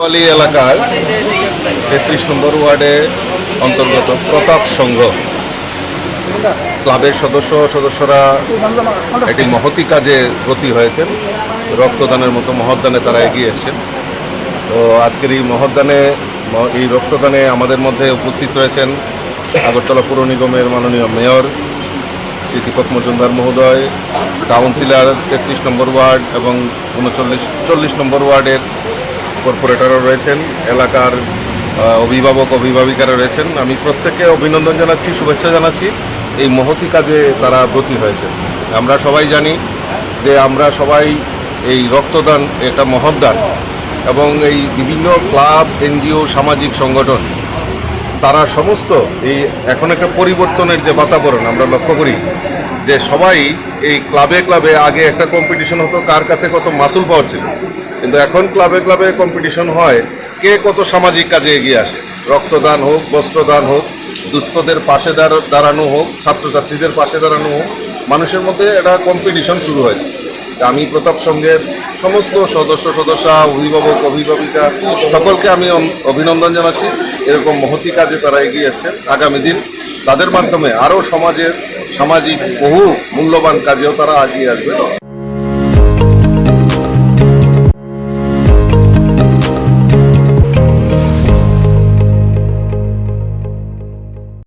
কোতোয়ালি এলাকার তেত্রিশ নম্বর ওয়ার্ডে অন্তর্গত প্রতাপ সংঘ ক্লাবের সদস্য সদস্যরা একটি মহতি কাজে গতি হয়েছেন। রক্তদানের মতো মহৎদানে তারা এগিয়ে এসেছেন। তো আজকের এই মহৎদানে ম- এই রক্তদানে আমাদের মধ্যে উপস্থিত রয়েছেন আগরতলা পুর নিগমের মাননীয় মেয়র শ্রী দীপক মজুমদার মহোদয় কাউন্সিলর তেত্রিশ নম্বর ওয়ার্ড এবং উনচল্লিশ, চল্লিশ নম্বর ওয়ার্ডের কর্পোরেটরও রয়েছেন, এলাকার অভিভাবক, অভিভাবিকারা রয়েছেন। আমি প্রত্যেককে অভিনন্দন জানাচ্ছি, শুভেচ্ছা জানাচ্ছি। এই মহতি কাজে তারা ব্রতী হয়েছেন আমরা সবাই জানি যে আমরা সবাই এই রক্তদান, এটা মহৎদান এবং এই বিভিন্ন ক্লাব, এনজিও, সামাজিক সংগঠন, তারা সমস্ত এই এখন একটা পরিবর্তনের যে বাতাবরণ আমরা লক্ষ্য করি যে সবাই এই ক্লাবে ক্লাবে আগে একটা কম্পিটিশন হতো, কার কাছে কত মাসুল পাওয়া ছিল। কিন্তু এখন ক্লাবে ক্লাবে কম্পিটিশন হয়, কে কত সামাজিক কাজে এগিয়ে আসে। রক্তদান হোক, বস্ত্রদান হোক, দুস্থদের পাশে দাঁড়- দাঁড়ানো হোক, ছাত্রছাত্রীদের পাশে দাঁড়ানো হোক, মানুষের মধ্যে একটা কম্পিটিশন শুরু হয়েছে। আমি প্রতাপ সংঘের সমস্ত সদস্য, সদস্যা, অভিভাবক, অভিভাবিকা সকলকে আমি অভিনন্দন জানাচ্ছি। এরকম মহতি কাজে তারা এগিয়ে আসছেন আগামী দিন তাদের মাধ্যমে আরও সমাজের সামাজিক বহু মূল্যবান কাজেও তারা আগিয়ে আসবে।